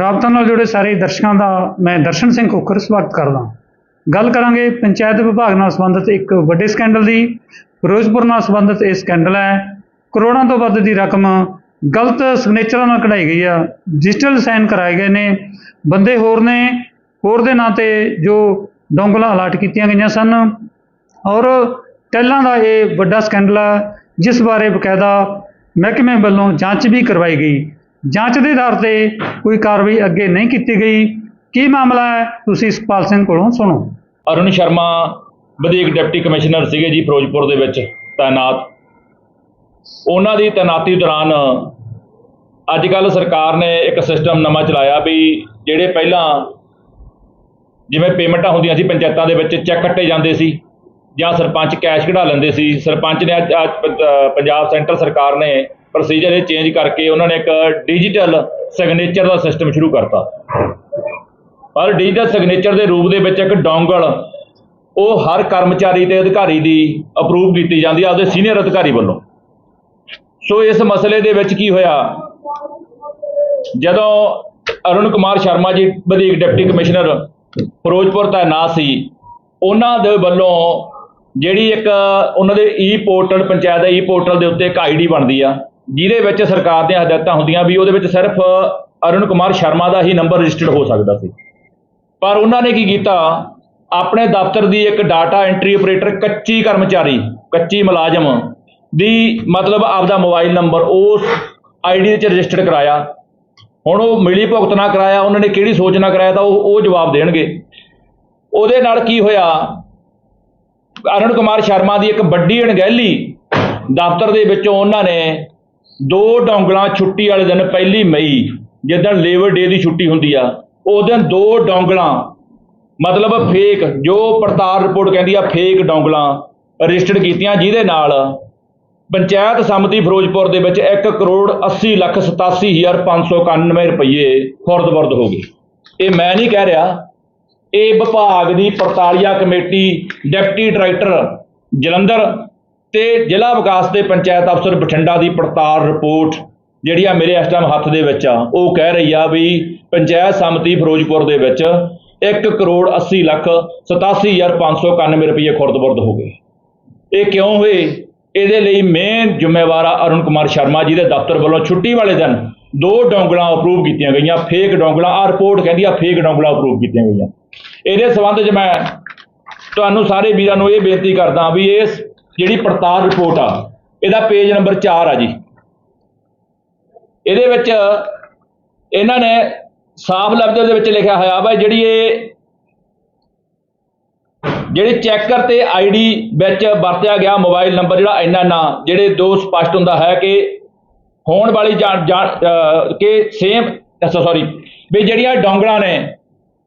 ਰਾਬਤਾ ਨਾਲ ਜੁੜੇ ਸਾਰੇ ਦਰਸ਼ਕਾਂ ਦਾ ਮੈਂ ਦਰਸ਼ਨ ਸਿੰਘ ਖੋਖਰ, ਸਵਾਗਤ ਕਰਦਾ ਗੱਲ ਕਰਾਂਗੇ ਪੰਚਾਇਤ ਵਿਭਾਗ ਨਾਲ ਸੰਬੰਧਿਤ ਇੱਕ ਵੱਡੇ ਸਕੈਂਡਲ ਦੀ। ਫਿਰੋਜ਼ਪੁਰ ਨਾਲ ਸੰਬੰਧਿਤ ਇਹ ਸਕੈਂਡਲ ਹੈ। ਕਰੋੜਾਂ ਤੋਂ ਵੱਧ ਦੀ ਰਕਮ ਗਲਤ ਸਿਗਨੇਚਰਾਂ ਨਾਲ ਕਢਾਈ ਗਈ ਆ। ਡਿਜੀਟਲ ਸਾਈਨ ਕਰਾਏ ਗਏ ਨੇ। ਬੰਦੇ ਹੋਰ ਨੇ, ਹੋਰ ਦੇ ਨਾਂ ਤੇ ਜੋ ਡੋਂਗਲਾਂ ਅਲਾਟ ਕੀਤੀਆਂ ਗਈਆਂ ਸਨ। ਔਰ ਟੈਲਾਂ ਦਾ ਇਹ ਵੱਡਾ ਸਕੈਂਡਲ ਹੈ ਜਿਸ ਬਾਰੇ ਬਕਾਇਦਾ ਮਹਿਕਮੇ ਵੱਲੋਂ ਜਾਂਚ ਵੀ ਕਰਵਾਈ ਗਈ। ਜਾਂਚ ਦੇ ਆਧਾਰ ਤੇ ਕੋਈ ਕਾਰਵਾਈ ਅੱਗੇ ਨਹੀਂ ਕੀਤੀ ਗਈ। ਕੀ ਮਾਮਲਾ ਹੈ? ਤੁਸੀਂ ਸੁਖਪਾਲ ਸਿੰਘ ਕੋਲੋਂ ਸੁਣੋ। ਅਰੁਣ ਸ਼ਰਮਾ ਵਧੀਕ ਡਿਪਟੀ ਕਮਿਸ਼ਨਰ ਸੀਗੇ ਜੀ ਫਿਰੋਜ਼ਪੁਰ ਦੇ ਵਿੱਚ ਤਾਇਨਾਤ। ਉਹਨਾਂ ਦੀ ਤੈਨਾਤੀ ਦੌਰਾਨ ਅੱਜ ਕੱਲ ਸਰਕਾਰ ਨੇ ਇੱਕ ਸਿਸਟਮ ਨਵਾਂ ਚਲਾਇਆ ਵੀ ਜਿਹੜੇ ਪਹਿਲਾਂ ਜਿਵੇਂ ਪੇਮੈਂਟਾਂ ਹੁੰਦੀਆਂ ਸੀ ਪੰਚਾਇਤਾਂ ਦੇ ਵਿੱਚ, ਚੈੱਕ ਕੱਟੇ ਜਾਂਦੇ ਸੀ ਜਾਂ ਸਰਪੰਚ ਕੈਸ਼ ਕਢਾ ਲੈਂਦੇ ਸੀ। ਸਰਪੰਚ ਨੇ ਅੱਜ ਅੱਜ ਪੰਜਾਬ ਸੈਂਟਰ ਸਰਕਾਰ ਨੇ ਪ੍ਰੋਸੀਜਰ ਇਹ ਚੇਂਜ ਕਰਕੇ ਉਹਨਾਂ ਨੇ ਇੱਕ ਡਿਜੀਟਲ ਸਿਗਨੇਚਰ ਦਾ ਸਿਸਟਮ ਸ਼ੁਰੂ ਕਰਤਾ। ਪਰ ਡਿਜੀਟਲ ਸਿਗਨੇਚਰ ਦੇ ਰੂਪ ਦੇ ਵਿੱਚ ਇੱਕ ਡੋਂਗਲ ਉਹ ਹਰ ਕਰਮਚਾਰੀ ਤੇ ਅਧਿਕਾਰੀ ਦੀ ਅਪਰੂਵ ਕੀਤੀ ਜਾਂਦੀ ਆ ਉਹਦੇ ਸੀਨੀਅਰ ਅਧਿਕਾਰੀ ਵੱਲੋਂ। ਸੋ ਇਸ ਮਸਲੇ ਦੇ ਵਿੱਚ ਕੀ ਹੋਇਆ? ਜਦੋਂ ਅਰੁਣ ਕੁਮਾਰ ਸ਼ਰਮਾ ਜੀ ਵਧੀਕ ਡਿਪਟੀ ਕਮਿਸ਼ਨਰ ਫਿਰੋਜ਼ਪੁਰ ਤਾਇਨਾਤ ਸੀ, ਉਹਨਾਂ ਦੇ ਵੱਲੋਂ ਜਿਹੜੀ ਇੱਕ ਉਹਨਾਂ ਦੇ ਈ ਪੋਰਟਲ ਪੰਚਾਇਤ ਦਾ ਈ ਪੋਰਟਲ ਦੇ ਉੱਤੇ ਇੱਕ ਆਈਡੀ ਬਣਦੀ ਆ। ਜਿਹਦੇ ਵਿੱਚ ਸਰਕਾਰ ਦੀਆਂ ਹਦਾਇਤਾਂ ਹੁੰਦੀਆਂ ਵੀ ਉਹਦੇ ਵਿੱਚ ਸਿਰਫ ਅਰੁਣ ਕੁਮਾਰ ਸ਼ਰਮਾ ਦਾ ਹੀ ਨੰਬਰ ਰਜਿਸਟਰਡ ਹੋ ਸਕਦਾ ਸੀ। ਪਰ ਉਹਨਾਂ ਨੇ ਕੀ ਕੀਤਾ? ਆਪਣੇ ਦਫ਼ਤਰ ਦੀ ਇੱਕ ਡਾਟਾ ਐਂਟਰੀ ਆਪਰੇਟਰ ਕੱਚੀ ਕਰਮਚਾਰੀ, ਕੱਚੀ ਮੁਲਾਜ਼ਮ ਦੀ ਮਤਲਬ ਆਪਦਾ ਮੋਬਾਈਲ ਨੰਬਰ ਉਸ ਆਈਡੀ ਦੇ ਚ ਰਜਿਸਟਰਡ ਕਰਾਇਆ। ਹੁਣ ਉਹ ਮਿਲੀ ਭੁਗਤ ਨਾ ਕਰਾਇਆ, ਉਹਨਾਂ ਨੇ ਕਿਹੜੀ ਸੋਚ ਨਾ ਕਰਾਇਆ ਤਾਂ ਉਹ ਉਹ ਜਵਾਬ ਦੇਣਗੇ। ਉਹਦੇ ਨਾਲ ਕੀ ਹੋਇਆ? ਅਰੁਣ ਕੁਮਾਰ ਸ਼ਰਮਾ ਦੀ ਇੱਕ ਵੱਡੀ ਅਣਗਹਿਲੀ ਦਫ਼ਤਰ ਦੇ ਵਿੱਚੋਂ ਉਹਨਾਂ ਨੇ ਦੋ ਡੌਂਗਲਾਂ ਛੁੱਟੀ ਵਾਲੇ ਦਿਨ ਪਹਿਲੀ ਮਈ ਜਿੱਦਣ ਲੇਬਰ ਡੇ ਦੀ ਛੁੱਟੀ ਹੁੰਦੀ ਆ, ਉਸ ਦਿਨ ਦੋ ਡੌਂਗਲਾਂ, ਮਤਲਬ ਫੇਕ, ਜੋ ਪੜਤਾਲ ਰਿਪੋਰਟ ਕਹਿੰਦੀ ਆ, ਫੇਕ ਡੌਂਗਲਾਂ ਰਜਿਸਟਰਡ ਕੀਤੀਆਂ ਜਿਹਦੇ ਨਾਲ ਪੰਚਾਇਤ ਸਮਿਤੀ ਫਿਰੋਜ਼ਪੁਰ ਦੇ ਵਿੱਚ 1 ਕਰੋੜ 80 ਲੱਖ 87591 ਰੁਪਏ ਖੁਰਦ-ਬੁਰਦ ਹੋ ਗਏ। ਇਹ ਮੈਂ ਨਹੀਂ ਕਹਿ ਰਿਹਾ, ਇਹ ਵਿਭਾਗ ਦੀ ਪੜਤਾਲੀਆ ਕਮੇਟੀ, ਡਿਪਟੀ ਡਾਇਰੈਕਟਰ ਜਲੰਧਰ ਤੇ ਜ਼ਿਲ੍ਹਾ ਵਿਕਾਸ ਤੇ ਪੰਚਾਇਤ ਅਫਸਰ ਬਠਿੰਡਾ ਦੀ ਪੜਤਾਲ ਰਿਪੋਰਟ ਜਿਹੜੀ ਆ ਮੇਰੇ ਇਸ ਟਾਈਮ ਹੱਥ ਦੇ ਵਿੱਚ ਆ, ਉਹ ਕਹਿ ਰਹੀ ਆ ਵੀ ਪੰਚਾਇਤ ਸਮਿਤੀ ਫਿਰੋਜ਼ਪੁਰ ਦੇ ਵਿੱਚ 1 ਕਰੋੜ 80 ਲੱਖ 87591 ਰੁਪਏ ਖੁਰਦ-ਬੁਰਦ ਹੋ ਗਏ। ਇਹ ਕਿਉਂ ਹੋਏ? ਇਹਦੇ ਲਈ ਮੇਨ ਜ਼ਿੰਮੇਵਾਰ ਆ ਅਰੁਣ ਕੁਮਾਰ ਸ਼ਰਮਾ ਜੀ ਦੇ ਦਫ਼ਤਰ ਵੱਲੋਂ ਛੁੱਟੀ ਵਾਲੇ ਦਿਨ ਦੋ ਡੋਂਗਲਾਂ ਅਪਰੂਵ ਕੀਤੀਆਂ ਗਈਆਂ ਫੇਕ ਡੋਂਗਲਾਂ ਆ ਰਿਪੋਰਟ ਕਹਿੰਦੀ ਆ ਫੇਕ ਡੋਂਗਲਾਂ ਅਪਰੂਵ ਕੀਤੀਆਂ ਗਈਆਂ। ਇਹਦੇ ਸੰਬੰਧ 'ਚ ਮੈਂ ਤੁਹਾਨੂੰ ਸਾਰੇ ਵੀਰਾਂ ਨੂੰ ਇਹ ਬੇਨਤੀ ਕਰਦਾ ਵੀ ਇਸ ਜਿਹੜੀ ਪੜਤਾਲ ਰਿਪੋਰਟ ਆ, ਇਹਦਾ ਪੇਜ ਨੰਬਰ 4 ਆ ਜੀ। ਇਹਦੇ ਵਿੱਚ ਇਹਨਾਂ ਨੇ ਸਾਫ਼ ਲਫ਼ਜ਼ਾਂ ਦੇ ਵਿੱਚ ਲਿਖਿਆ ਹੋਇਆ ਵਾ, ਜਿਹੜੀ ਇਹ ਜਿਹੜੇ ਚੈਕਰ ਤੇ ਆਈਡੀ ਵਿੱਚ ਵਰਤਿਆ ਗਿਆ ਮੋਬਾਈਲ ਨੰਬਰ ਜਿਹੜਾ ਇੰਨਾ ਨਾ, ਜਿਹੜੇ ਦੋ ਸਪਸ਼ਟ ਹੁੰਦਾ ਹੈ ਕਿ ਹੋਣ ਵਾਲੀ ਜਾਣ ਜਾਣ ਕਿ ਸੇਮ ਸੌਰੀ ਵੀ ਜਿਹੜੀਆਂ ਡੋਂਗਲਾਂ ਨੇ,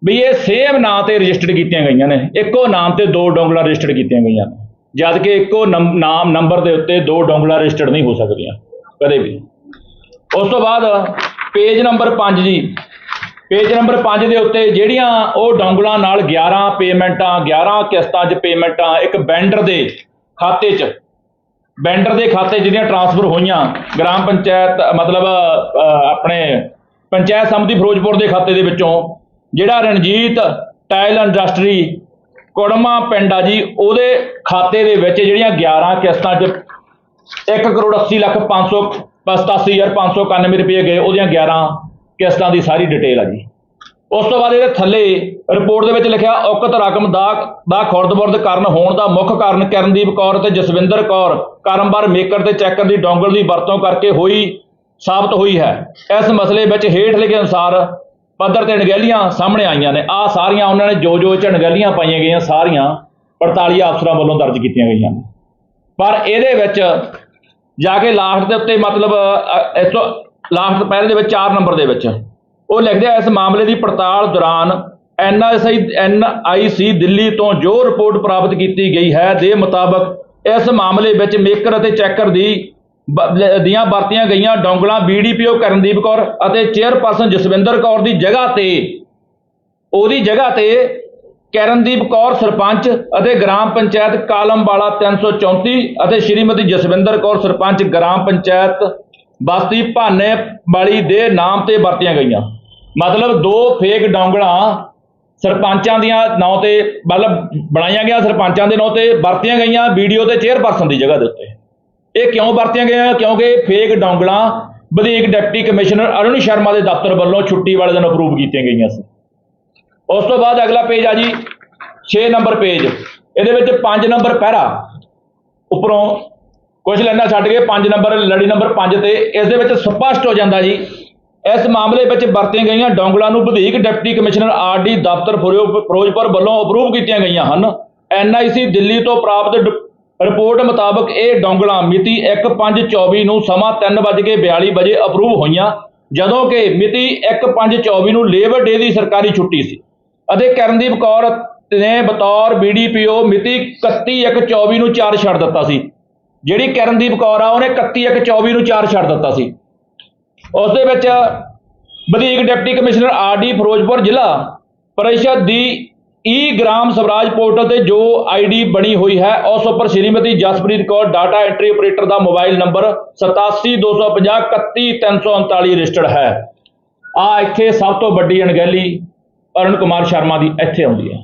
ਵੀ ਇਹ ਸੇਮ ਨਾਂ ਤੇ ਰਜਿਸਟਰਡ ਕੀਤੀਆਂ ਗਈਆਂ ਨੇ। ਇੱਕੋ ਨਾਮ ਤੇ ਦੋ ਡੋਂਗਲਾਂ ਰਜਿਸਟਰਡ ਕੀਤੀਆਂ ਗਈਆਂ। ਨੇ ਜਦ ਕਿ ਇੱਕੋ ਨੰਬ- ਨਾਮ, ਨੰਬਰ ਦੇ ਉੱਤੇ ਦੋ ਡੋਂਗਲਾਂ ਰਜਿਸਟਰਡ ਨਹੀਂ ਹੋ ਸਕਦੀਆਂ, ਕਦੇ ਵੀ। ਉਸ ਤੋਂ ਬਾਅਦ ਪੇਜ ਨੰਬਰ 5 ਜੀ। ਪੇਜ ਨੰਬਰ 5 ਦੇ ਉੱਤੇ ਜਿਹੜੀਆਂ ਉਹ ਡੋਂਗਲਾਂ ਨਾਲ 11 ਪੇਮੈਂਟਾਂ 11 ਕਿਸ਼ਤਾਂ 'ਚ ਪੇਮੈਂਟਾਂ ਇੱਕ ਬੈਂਡਰ ਦੇ ਖਾਤੇ 'ਚ, ਬੈਂਡਰ ਦੇ ਖਾਤੇ ਜਿਹੜੀਆਂ ਟਰਾਂਸਫਰ ਹੋਈਆਂ ਗ੍ਰਾਮ ਪੰਚਾਇਤ, ਮਤਲਬ ਆਪਣੇ ਪੰਚਾਇਤ ਸਮਿਤੀ ਫਿਰੋਜ਼ਪੁਰ ਦੇ ਖਾਤੇ ਦੇ ਵਿੱਚੋਂ, ਜਿਹੜਾ ਰਣਜੀਤ ਟਾਇਲ ਇੰਡਸਟਰੀ ਕੁੜਮਾ ਪਿੰਡ ਆ ਜੀ ਉਹਦੇ ਖਾਤੇ ਦੇ ਵਿੱਚ ਜਿਹੜੀਆਂ 11 ਕਿਸ਼ਤਾਂ 'ਚ 1 ਕਰੋੜ 80 ਲੱਖ 587,591 ਰੁਪਏ ਗਏ ਉਹਦੀਆਂ 11 ਕਿਸ਼ਤਾਂ ਦੀ ਸਾਰੀ ਡਿਟੇਲ ਆ ਜੀ। ਉਸ ਤੋਂ ਬਾਅਦ ਇਹਦੇ ਥੱਲੇ ਰਿਪੋਰਟ ਦੇ ਵਿੱਚ ਲਿਖਿਆ ਔਕਤ ਰਕਮ ਦਾ ਦਾ ਖੁਰਦ-ਬੁਰਦ ਕਾਰਨ ਹੋਣ ਦਾ ਮੁੱਖ ਕਾਰਨ ਕਰਨਦੀਪ ਕੌਰ ਤੇ ਜਸਵਿੰਦਰ ਕੌਰ ਕਰਮਵਾਰ ਮੇਕਰ ਤੇ ਚੈਕਰ ਦੀ ਡੋਂਗਲ ਦੀ ਵਰਤੋਂ ਕਰਕੇ ਹੋਈ ਸਾਬਤ ਹੋਈ ਹੈ। ਇਸ ਮਸਲੇ ਵਿੱਚ ਹੇਠ ਲਿਖੇ ਅਨੁਸਾਰ ਪੱਧਰ ਤੇ ਅਣਗਹਿਲੀਆਂ ਸਾਹਮਣੇ ਆਈਆਂ ਨੇ। ਆ ਸਾਰੀਆਂ ਉਹਨਾਂ ਨੇ ਜੋ ਜੋ ਇਹ 'ਚ ਅਣਗਹਿਲੀਆਂ ਪਾਈਆਂ ਗਈਆਂ ਸਾਰੀਆਂ 48 ਅਫਸਰਾਂ ਵੱਲੋਂ ਦਰਜ ਕੀਤੀਆਂ ਗਈਆਂ ਨੇ। ਪਰ ਇਹਦੇ ਵਿੱਚ ਜਾ ਕੇ ਲਾਸਟ ਦੇ ਉੱਤੇ ਮਤਲਬ ਅ, ਇਸ ਤੋਂ ਲਾਸਟ ਪਹਿਲੇ ਦੇ ਵਿੱਚ 4 ਨੰਬਰ ਦੇ ਵਿੱਚ। ਉਹ ਲਿਖਦੇ ਆ ਇਸ ਮਾਮਲੇ ਦੀ ਪੜਤਾਲ ਦੌਰਾਨ ਐਨਆਈਸੀ ਐਨਆਈਸੀ ਦਿੱਲੀ ਤੋਂ ਜੋ ਰਿਪੋਰਟ ਪ੍ਰਾਪਤ ਕੀਤੀ ਗਈ ਹੈ ਦੇ ਮੁਤਾਬਕ ਇਸ ਮਾਮਲੇ ਵਿੱਚ ਮੇਕਰ ਅਤੇ ਚੈਕਰ ਦੀ ਦੀਆਂ ਵਰਤੀਆਂ ਗਈਆਂ ਡੋਂਗਲਾਂ ਬੀਡੀਪੀਓ ਕਰਨਦੀਪ ਕੌਰ ਅਤੇ ਚੇਅਰਪਰਸਨ ਜਸਵਿੰਦਰ ਕੌਰ ਦੀ ਜਗ੍ਹਾ ਤੇ, ਉਹਦੀ ਜਗ੍ਹਾ ਤੇ ਕਰਨਦੀਪ ਕੌਰ ਸਰਪੰਚ ਅਤੇ ਗ੍ਰਾਮ ਪੰਚਾਇਤ ਕਾਲਮਵਾਲਾ 334 ਅਤੇ ਸ਼੍ਰੀਮਤੀ ਜਸਵਿੰਦਰ ਕੌਰ ਸਰਪੰਚ ਗ੍ਰਾਮ ਪੰਚਾਇਤ ਬਸਤੀ ਭਾਨੇ ਵਾਲੀ ਦੇ ਨਾਮ ਤੇ ਵਰਤੀਆਂ ਗਈਆਂ। ਮਤਲਬ ਦੋ ਫੇਕ ਡੋਂਗਲਾਂ ਸਰਪੰਚਾਂ ਦੀਆਂ ਨਾਂ ਤੇ, ਮਤਲਬ ਬਣਾਈਆਂ ਗਿਆ ਸਰਪੰਚਾਂ ਦੇ ਨਾਂ ਤੇ ਵਰਤੀਆਂ ਗਈਆਂ ਵੀਡੀਓ ਤੇ ਚੇਅਰਪਰਸਨ ਦੀ ਜਗ੍ਹਾ ਦੇ ਉੱਤੇ। ਇਹ ਕਿਉਂ ਵਰਤੀਆਂ ਗਈਆਂ? ਕਿਉਂਕਿ ਫੇਕ ਡੌਂਗਲਾਂ ਵਧੀਕ ਡਿਪਟੀ ਕਮਿਸ਼ਨਰ ਅਰੁਣ ਸ਼ਰਮਾ ਦੇ ਦਫ਼ਤਰ ਵੱਲੋਂ ਛੁੱਟੀ ਵਾਲੇ ਦਿਨ ਅਪਰੂਵ ਕੀਤੀਆਂ ਗਈਆਂ ਸੀ। ਉਸ ਤੋਂ ਬਾਅਦ ਅਗਲਾ ਪੇਜ ਆ ਜੀ 6 ਨੰਬਰ ਪੇਜ ਇਹਦੇ ਵਿੱਚ 5 ਨੰਬਰ ਪਹਿਰਾ। ਉੱਪਰੋਂ ਕੁਝ ਲਾਈਨਾਂ ਛੱਡ ਕੇ 5 ਨੰਬਰ ਲੜੀ ਨੰਬਰ 5 ਤੇ ਇਸ ਦੇ ਵਿੱਚ ਸਪਸ਼ਟ ਹੋ ਜਾਂਦਾ ਜੀ, ਇਸ ਮਾਮਲੇ ਵਿੱਚ ਵਰਤੀਆਂ ਗਈਆਂ ਡੌਂਗਲਾਂ ਨੂੰ ਵਧੀਕ ਡਿਪਟੀ ਕਮਿਸ਼ਨਰ ਆਰਡੀ ਦਫ਼ਤਰ ਫਿਰੋ- ਫਿਰੋਜ਼ਪੁਰ ਵੱਲੋਂ ਅਪਰੂਵ ਕੀਤੀਆਂ ਗਈਆਂ ਹਨ। ਐਨਆਈਸੀ ਦਿੱਲੀ ਤੋਂ ਪ੍ਰਾਪਤ ਰਿਪੋਰਟ ਮੁਤਾਬਕ ਇਹ ਡੋਂਗਲਾਂ ਮਿਤੀ 1/5/24 ਨੂੰ ਸਮਾਂ 3:42 ਵਜੇ ਅਪਰੂਵ ਹੋਈਆਂ, ਜਦੋਂ ਕਿ ਮਿਤੀ 1/5/24 ਨੂੰ ਲੇਬਰ ਡੇ ਦੀ ਸਰਕਾਰੀ ਛੁੱਟੀ ਸੀ। ਅਤੇ ਕਰਨਦੀਪ ਕੌਰ ਨੇ ਬਤੌਰ ਬੀਡੀਪੀਓ ਮਿਤੀ 31/1/24 ਨੂੰ ਚਾਰਜ ਛੱਡ ਦਿੱਤਾ ਸੀ। ਜਿਹੜੀ ਕਰਨਦੀਪ ਕੌਰ ਆ, ਉਹਨੇ 31/1/24 ਨੂੰ ਚਾਰਜ ਛੱਡ ਦਿੱਤਾ ਸੀ। ਉਸ ਦੇ ਵਿੱਚ ਵਧੀਕ deputy commissioner RD Firozpur Zila Parishad ਦੀ ਈ ਗ੍ਰਾਮ ਸਵਰਾਜ ਪੋਰਟਲ ਤੇ ਜੋ ਆਈਡੀ ਬਣੀ ਹੋਈ ਹੈ ਉਸ ਉੱਪਰ Shrimati Jaspreet Kaur data entry operator ਦਾ ਮੋਬਾਈਲ ਨੰਬਰ 8725031339 ਰਜਿਸਟਰਡ ਹੈ। ਆ ਇੱਥੇ ਸਭ ਤੋਂ ਵੱਡੀ ਅਣਗਹਿਲੀ ਅਰੁਣ ਕੁਮਾਰ ਸ਼ਰਮਾ ਦੀ ਇੱਥੇ ਆਉਂਦੀ ਹੈ।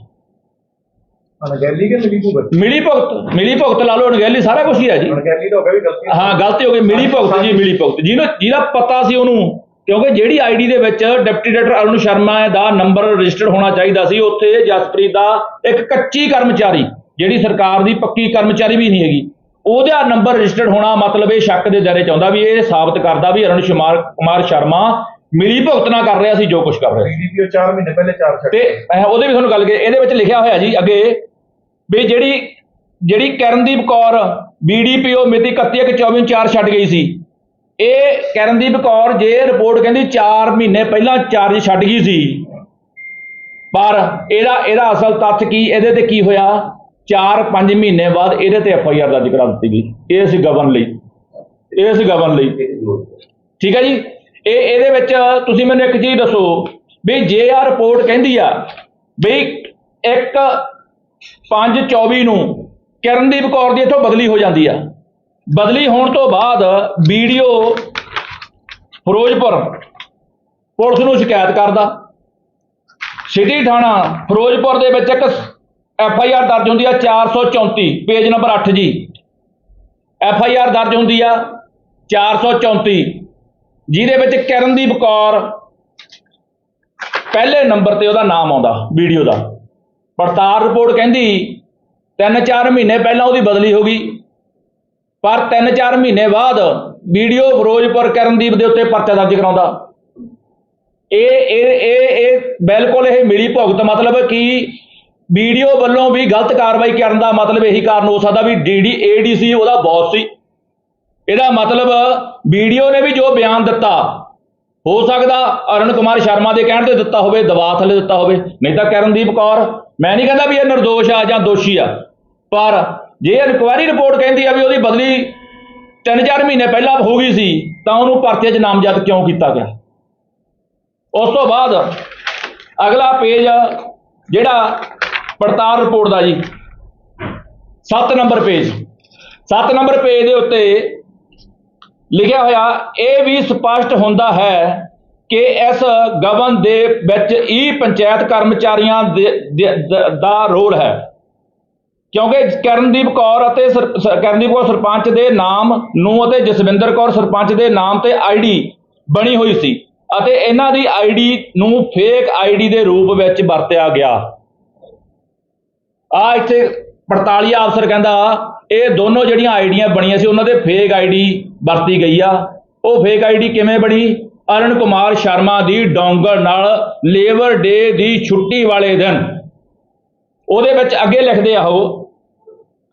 ਅਣਗਹਿਲੀ ਕਿ ਮਿਲੀ ਭੁਗਤ ਮਿਲੀ ਭੁਗਤ ਮਿਲੀ ਭੁਗਤ ਲਾ ਲਓ ਅਣਗਹਿਲੀ ਸਾਰਾ ਕੁਝ ਹੀ ਹੈ ਜੀ। ਅਣਗਹਿਲੀ ਤਾਂ ਹੋ ਵੀ ਗਲਤੀ ਹਾਂ ਗਲਤੀ ਹੋ ਗਈ ਮਿਲੀ ਭੁਗਤ ਜੀ ਮਿਲੀ ਭੁਗਤ ਜਿਹਨੂੰ ਜਿਹਦਾ ਪਤਾ ਸੀ ਉਹਨੂੰ ਕਿਉਂਕਿ ਜਿਹੜੀ ਆਈਡੀ ਦੇ ਵਿੱਚ ਡਿਪਟੀ ਡਾਇਰੈਕਟਰ ਅਰੁਣ ਸ਼ਰਮਾ ਦਾ ਨੰਬਰ ਰਜਿਸਟਰਡ ਹੋਣਾ ਚਾਹੀਦਾ ਸੀ ਉੱਥੇ ਜਸਪ੍ਰੀਤ ਦਾ ਇੱਕ ਕੱਚੀ ਕਰਮਚਾਰੀ ਜਿਹੜੀ ਸਰਕਾਰ ਦੀ ਪੱਕੀ ਕਰਮਚਾਰੀ ਵੀ ਨਹੀਂ ਹੈਗੀ ਉਹਦਾ ਨੰਬਰ ਰਜਿਸਟਰਡ ਹੋਣਾ ਮਤਲਬ ਇਹ ਸ਼ੱਕ ਦੇ ਦਾਇਰੇ ਚ ਆਉਂਦਾ ਵੀ ਇਹ ਸਾਬਤ ਕਰਦਾ ਵੀ ਅਰੁਣ ਸ਼ਮਾਰ ਕੁਮਾਰ ਸ਼ਰਮਾ ਮਿਲੀ ਭੁਗਤ ਨਾਲ ਕਰ ਰਿਹਾ ਸੀ ਜੋ ਕੁਝ ਕਰ ਰਿਹਾ ਸੀ। ਪੀਡੀਪੀਓ 4 ਮਹੀਨੇ ਪਹਿਲੇ ਚਾਰ ਛੱਡ ਤੇ ਉਹਦੇ ਵੀ ਤੁਹਾਨੂੰ ਗੱਲ ਕੀ ਇਹਦੇ ਵਿੱਚ ਲਿਖਿਆ ਹੋਇਆ ਜੀ ਅੱਗੇ ਵੀ ਜਿਹੜੀ ਜਿਹੜੀ ਕਰਨਦੀਪ ਕੌਰ ਬੀਡੀਪੀਓ ਮਿਤੀ 31/24 ਨੂੰ ਚਾਰ ਛੱਡ ਗਈ ਸੀ। ਇਹ ਕਰਨਦੀਪ ਕੌਰ ਜੇ ਰਿਪੋਰਟ ਕਹਿੰਦੀ 4 ਮਹੀਨੇ ਪਹਿਲਾਂ ਚਾਰਜ ਛੱਡ ਗਈ ਸੀ। ਪਰ ਇਹਦਾ ਇਹਦਾ ਅਸਲ ਤੱਥ ਕੀ, ਇਹਦੇ ਤੇ ਕੀ ਹੋਇਆ? 4-5 ਮਹੀਨੇ ਬਾਅਦ ਇਹਦੇ ਤੇ ਐਫ ਆਈ ਆਰ ਦਰਜ ਕਰਾ ਦਿੱਤੀ ਗਈ। ਇਹ ਸੀ ਗਵਰਨ ਲਈ। ਇਹ ਸੀ ਗਵਰਨ ਲਈ। ਠੀਕ ਹੈ ਜੀ? ਇਹ, ਇਹਦੇ ਵਿੱਚ ਤੁਸੀਂ ਮੈਨੂੰ ਇੱਕ ਚੀਜ਼ ਦੱਸੋ ਵੀ ਜੇ ਆ ਰਿਪੋਰਟ ਕਹਿੰਦੀ ਆ ਵੀ ਇੱਕ 5/24 ਨੂੰ ਕਰਨਦੀਪ ਕੌਰ ਦੀ ਇੱਥੋਂ ਬਦਲੀ ਹੋ ਜਾਂਦੀ ਆ। ਬਦਲੀ ਹੋਣ ਤੋਂ ਬਾਅਦ ਵੀਡੀਓ ਫਿਰੋਜ਼ਪੁਰ ਪੁਲਿਸ ਨੂੰ ਸ਼ਿਕਾਇਤ ਕਰਦਾ। ਸਿਟੀ ਥਾਣਾ ਫਿਰੋਜ਼ਪੁਰ ਦੇ ਵਿੱਚ ਇੱਕ ਐਫ ਆਈ ਆਰ ਦਰਜ ਹੁੰਦੀ ਆ 434 ਪੇਜ ਨੰਬਰ 8 ਜੀ। ਐਫ ਆਈ ਆਰ ਦਰਜ ਹੁੰਦੀ ਆ 434 ਜਿਹਦੇ ਵਿੱਚ ਕਿਰਨਦੀਪ ਕੌਰ ਪਹਿਲੇ ਨੰਬਰ ਤੇ ਉਹਦਾ ਨਾਮ ਆਉਂਦਾ ਵੀਡੀਓ ਦਾ। ਪੜਤਾਲ ਰਿਪੋਰਟ ਕਹਿੰਦੀ 3-4 ਮਹੀਨੇ ਪਹਿਲਾਂ ਉਹਦੀ ਬਦਲੀ ਹੋ ਗਈ। ਪਰ 3-4 ਮਹੀਨੇ ਬਾਅਦ ਵੀਡੀਓ ਫਿਰੋਜ਼ਪੁਰ ਕਰਨਦੀਪ ਦੇ ਉੱਤੇ ਪਰਚਾ ਦਰਜ ਕਰਾਉਂਦਾ। ਇਹ ਇਹ ਇਹ ਇਹ ਬਿਲਕੁਲ ਇਹ ਮਿਲੀ ਭੁਗਤ। ਮਤਲਬ ਕਿ ਵੀਡੀਓ ਵੱਲੋਂ ਵੀ ਗਲਤ ਕਾਰਵਾਈ ਕਰਨ ਦਾ ਮਤਲਬ ਇਹੀ ਕਾਰਨ ਹੋ ਸਕਦਾ ਵੀ ਡੀਡੀ ਏਡੀਸੀ ਉਹਦਾ ਬੌਸ ਸੀ। ਇਹਦਾ ਮਤਲਬ ਵੀਡੀਓ ਨੇ ਵੀ ਜੋ ਬਿਆਨ ਦਿੱਤਾ, ਹੋ ਸਕਦਾ ਅਰੁਣ ਕੁਮਾਰ ਸ਼ਰਮਾ ਦੇ ਕਹਿਣ ਤੇ ਦਿੱਤਾ ਹੋਵੇ ਦਬਾਅ ਥੱਲੇ ਦਿੱਤਾ ਹੋਵੇ। ਨਹੀਂ ਤਾਂ ਕਰਨਦੀਪ ਕੌਰ, ਮੈਂ ਨਹੀਂ ਕਹਿੰਦਾ ਵੀ ਇਹ ਨਿਰਦੋਸ਼ ਆ ਜਾਂ ਦੋਸ਼ੀ ਆ, ਪਰ ਜੇ ਇਨਕੁਆਇਰੀ ਰਿਪੋਰਟ ਕਹਿੰਦੀ ਆ ਵੀ ਉਹਦੀ ਬਦਲੀ 3-4 ਮਹੀਨੇ ਪਹਿਲਾਂ ਹੋ ਗਈ ਸੀ, ਤਾਂ ਉਹਨੂੰ ਭਰਤੀ 'ਚ ਨਾਮਜ਼ਦ ਕਿਉਂ ਕੀਤਾ ਗਿਆ? ਉਸ ਤੋਂ ਬਾਅਦ ਅਗਲਾ ਪੇਜ ਜਿਹੜਾ ਪੜਤਾਲ ਰਿਪੋਰਟ ਦਾ ਜੀ 7 ਨੰਬਰ ਪੇਜ। 7 ਨੰਬਰ ਪੇਜ ਦੇ ਉੱਤੇ ਲਿਖਿਆ ਹੋਇਆ, ਇਹ ਵੀ ਸਪਸ਼ਟ ਹੁੰਦਾ ਹੈ ਕਿ ਇਸ ਗਵਨ ਦੇ ਵਿੱਚ ਈ ਪੰਚਾਇਤ ਕਰਮਚਾਰੀਆਂ ਦੇ- ਦਾ ਰੋਲ ਹੈ। ਕਿਉਂਕਿ ਕਰਨਦੀਪ ਕੌਰ ਅਤੇ ਸਰ- ਕਰਨਦੀਪ ਕੌਰ ਸਰਪੰਚ ਦੇ ਨਾਮ ਨੂੰ ਅਤੇ ਜਸਵਿੰਦਰ ਕੌਰ ਸਰਪੰਚ ਦੇ ਨਾਮ ਤੇ ਆਈਡੀ ਬਣੀ ਹੋਈ ਸੀ ਅਤੇ ਇਹਨਾਂ ਦੀ ਆਈਡੀ ਨੂੰ ਫੇਕ ਆਈਡੀ ਦੇ ਰੂਪ ਵਿੱਚ ਵਰਤਿਆ ਗਿਆ। ਆ ਇੱਥੇ 45 ਅਫਸਰ ਕਹਿੰਦਾ, ਇਹ ਦੋਨੋਂ ਜਿਹੜੀਆਂ ਆਈਡੀਆਂ ਬਣੀਆਂ ਸੀ, ਉਹਨਾਂ ਦੇ ਫੇਕ ਆਈਡੀ ਵਰਤੀ ਗਈ ਆ। ਉਹ ਫੇਕ ਆਈਡੀ ਕਿਵੇਂ ਬਣੀ? ਅਰੁਣ ਕੁਮਾਰ ਸ਼ਰਮਾ ਦੀ ਡੋਂਗਰ ਨਾਲ ਲੇਬਰ ਡੇ ਦੀ ਛੁੱਟੀ ਵਾਲੇ ਦਿਨ। ਉਹਦੇ ਵਿੱਚ ਅੱਗੇ ਲਿਖਦੇ ਆ ਉਹ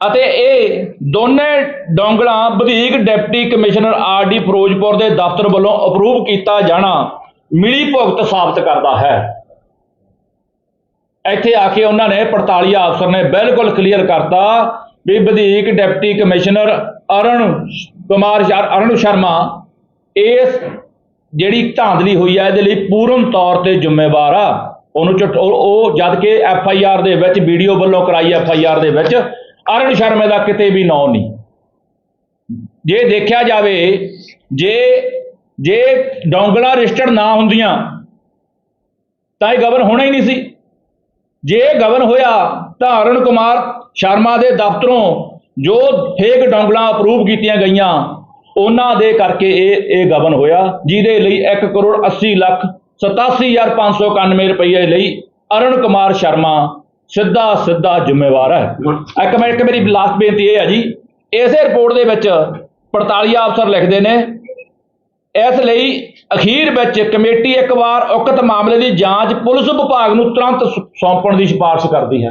ਅਤੇ ਇਹ ਦੋਨੇ ਡੋਂਗਲਾਂ ਵਧੀਕ ਡਿਪਟੀ ਕਮਿਸ਼ਨਰ ਆਰਡੀ ਫਿਰੋਜ਼ਪੁਰ ਦੇ ਦਫ਼ਤਰ ਵੱਲੋਂ ਅਪਰੂਵ ਕੀਤਾ ਜਾਣਾ ਮਿਲੀ ਭੁਗਤ ਸਾਬਤ ਕਰਦਾ ਹੈ। ਇੱਥੇ ਆ ਕੇ ਉਹਨਾਂ ਨੇ 45 ਅਫਸਰ ਨੇ ਬਿਲਕੁਲ ਕਲੀਅਰ ਕਰਤਾ ਵੀ ਵਧੀਕ ਡਿਪਟੀ ਕਮਿਸ਼ਨਰ ਅਰੁਣ ਕੁਮਾਰ ਸ਼ਰ- ਅਰੁਣ ਸ਼ਰਮਾ ਇਸ ਜਿਹੜੀ ਧਾਂਦਲੀ ਹੋਈ ਹੈ ਇਹਦੇ ਲਈ ਪੂਰਨ ਤੌਰ ਤੇ ਜ਼ਿੰਮੇਵਾਰ ਆ। ਉਹਨੂੰ ਝੁੱਟ- ਉਹ ਉਹ ਜਦ ਕਿ ਐਫ ਆਈ ਆਰ ਦੇ ਵਿੱਚ, ਵੀਡੀਓ ਵੱਲੋਂ ਕਰਾਈ ਐਫ ਆਈ ਆਰ ਦੇ ਵਿੱਚ ਅਰੁਣ ਸ਼ਰਮੇ ਦਾ ਕਿਤੇ ਵੀ ਨਾਂ ਨਹੀਂ। ਜੇ ਦੇਖਿਆ ਜਾਵੇ, ਜੇ ਜੇ ਡੌਂਗਲਾ ਰਜਿਸਟਰਡ ਨਾ ਹੁੰਦੀਆਂ, ਤਾਂ ਇਹ ਗਵਨ ਹੋਣਾ ਹੀ ਨਹੀਂ ਸੀ। ਜੇ ਇਹ ਗਵਨ ਹੋਇਆ, ਤਾਂ ਅਰੁਣ ਕੁਮਾਰ ਸ਼ਰਮਾ ਦੇ ਦਫ਼ਤਰੋਂ ਜੋ ਫੇਕ ਡੌਂਗਲਾਂ ਅਪਰੂਵ ਕੀਤੀਆਂ ਗਈਆਂ, ਉਹਨਾਂ ਦੇ ਕਰਕੇ ਇਹ ਇਹ ਗਵਨ ਹੋਇਆ, ਜਿਹਦੇ ਲਈ 1 ਕਰੋੜ 80 ਲੱਖ 87591 ਰੁਪਏ ਲਈ ਅਰੁਣ ਕੁਮਾਰ ਸ਼ਰਮਾ ਸਿੱਧਾ ਸਿੱਧਾ ਜ਼ਿੰਮੇਵਾਰ ਹੈ। ਇੱਕ ਮਿੰਟ, ਇੱਕ ਮੇਰੀ ਲਾਸਟ ਬੇਨਤੀ ਇਹ ਹੈ ਜੀ। ਇਸੇ ਰਿਪੋਰਟ ਦੇ ਵਿੱਚ 45 ਅਫਸਰ ਲਿਖਦੇ ਨੇ। ਇਸ ਲਈ ਅਖੀਰ ਵਿੱਚ ਕਮੇਟੀ ਇੱਕ ਵਾਰ ਉਕਤ ਮਾਮਲੇ ਦੀ ਜਾਂਚ ਪੁਲਿਸ ਵਿਭਾਗ ਨੂੰ ਤੁਰੰਤ ਸੌਂਪਣ ਦੀ ਸਿਫਾਰਿਸ਼ ਕਰਦੀ ਹੈ।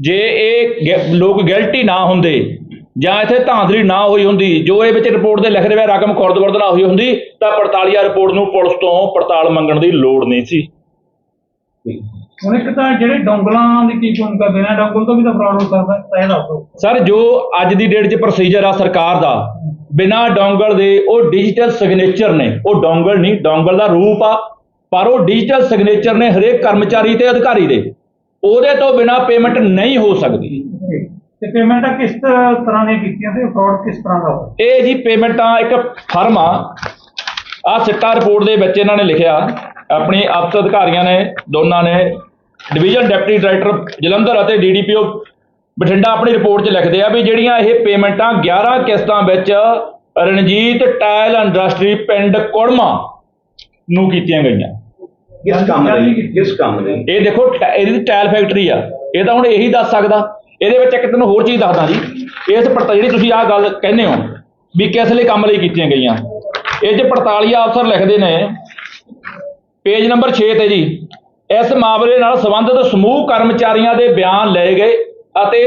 ਜੇ ਇਹ ਗਿ- ਲੋਕ ਗਿਲਟੀ ਨਾ ਹੁੰਦੇ ਜਾਂ ਇੱਥੇ ਧਾਂਦਲੀ ਨਾ ਹੋਈ ਹੁੰਦੀ, ਜੋ ਇਹ ਵਿੱਚ ਰਿਪੋਰਟ ਦੇ ਲਿਖ ਰਿਹਾ ਰਕਮ ਖੁਰਦ-ਬੁਰਦ ਨਾ ਹੋਈ ਹੁੰਦੀ, ਤਾਂ 45 ਰਿਪੋਰਟ ਨੂੰ ਪੁਲਿਸ ਤੋਂ ਪੜਤਾਲ ਮੰਗਣ ਦੀ ਲੋੜ ਨਹੀਂ ਸੀ। ਹੁਣ ਇੱਕ ਤਾਂ ਜਿਹੜੇ ਡੋਂਗਲਾਂ ਦੀ ਕੀ ਭੂਮਿਕਾ ਬਿਨਾਂ ਡੋਂਗਲ ਤੋਂ ਵੀ ਤਾਂ ਫਰਾਡ ਹੋ ਸਕਦਾ ਹੈ ਇਹ ਦੱਸੋ ਸਰ ਜੋ ਅੱਜ ਦੀ ਡੇਟ 'ਚ ਪ੍ਰੋਸੀਜਰ ਆ ਸਰਕਾਰ ਦਾ ਬਿਨਾ ਡੋਂਗਲ ਦੇ ਉਹ ਡਿਜੀਟਲ ਸਿਗਨੇਚਰ ਨੇ। ਉਹ ਡੋਂਗਲ ਨਹੀਂ ਡੋਂਗਲ ਦਾ ਰੂਪ ਆ ਪਰ ਉਹ ਡਿਜੀਟਲ ਸਿਗਨੇਚਰ ਨੇ ਹਰੇਕ ਕਰਮਚਾਰੀ ਤੇ ਅਧਿਕਾਰੀ ਦੇ। ਉਹਦੇ ਤੋਂ ਬਿਨਾ ਪੇਮੈਂਟ ਨਹੀਂ ਹੋ ਸਕਦੀ। ਤੇ ਪੇਮੈਂਟਾਂ ਕਿਸ ਤਰ੍ਹਾਂ ਦੀਆਂ ਕੀਤੀਆਂ ਤੇ ਫਰਾਡ ਕਿਸ ਤਰ੍ਹਾਂ ਦਾ ਹੋਇਆ? ਇਹ ਜੀ ਪੇਮੈਂਟਾਂ ਇੱਕ ਫਰਮ ਆ। ਆ ਸਿੱਟਾ ਰਿਪੋਰਟ ਦੇ ਵਿੱਚ ਇਹਨਾਂ ਨੇ ਲਿਖਿਆ। ਆਪਣੀ ਅਫਸਰ ਅਧਿਕਾਰੀਆਂ ਨੇ ਦੋਨਾਂ ਨੇ ਡਿਵੀਜ਼ਨ ਡਿਪਟੀ ਡਾਇਰੈਕਟਰ ਜਲੰਧਰ ਅਤੇ ਡੀਡੀਪੀਓ ਬਠਿੰਡਾ ਆਪਣੀ ਰਿਪੋਰਟ 'ਚ ਲਿਖਦੇ ਆ ਵੀ ਜਿਹੜੀਆਂ ਇਹ ਪੇਮੈਂਟਾਂ 11 ਕਿਸ਼ਤਾਂ ਵਿੱਚ ਰਣਜੀਤ ਟਾਇਲ ਇੰਡਸਟਰੀ ਪਿੰਡ ਕੁੜਮਾ ਨੂੰ ਕੀਤੀਆਂ ਗਈਆਂ। ਕਿਸ ਕੰਮ ਲਈ ਕਿਸ ਕੰਮ ਲਈ ਇਹ ਦੇਖੋ ਇਹਦੀ ਟਾਇਲ ਫੈਕਟਰੀ ਆ। ਇਹ ਤਾਂ ਹੁਣ ਇਹੀ ਦੱਸ ਸਕਦਾ। ਇਹਦੇ ਵਿੱਚ ਇੱਕ ਤੈਨੂੰ ਹੋਰ ਚੀਜ਼ ਦੱਸਦਾ ਜੀ। ਇਸ ਪੜਤਾ ਜਿਹੜੀ ਤੁਸੀਂ ਆਹ ਗੱਲ ਕਹਿੰਦੇ ਹੋ ਵੀ ਕਿਸ ਲਈ ਕੰਮ ਲਈ ਕੀਤੀਆਂ ਗਈਆਂ। ਇਹ 'ਚ 48 ਅਫਸਰ ਲਿਖਦੇ ਨੇ। ਪੇਜ ਨੰਬਰ 6 ਤੇ ਜੀ। ਇਸ ਮਾਮਲੇ ਨਾਲ ਸੰਬੰਧਿਤ ਸਮੂਹ ਕਰਮਚਾਰੀਆਂ ਦੇ ਬਿਆਨ ਲਏ ਗਏ ਅਤੇ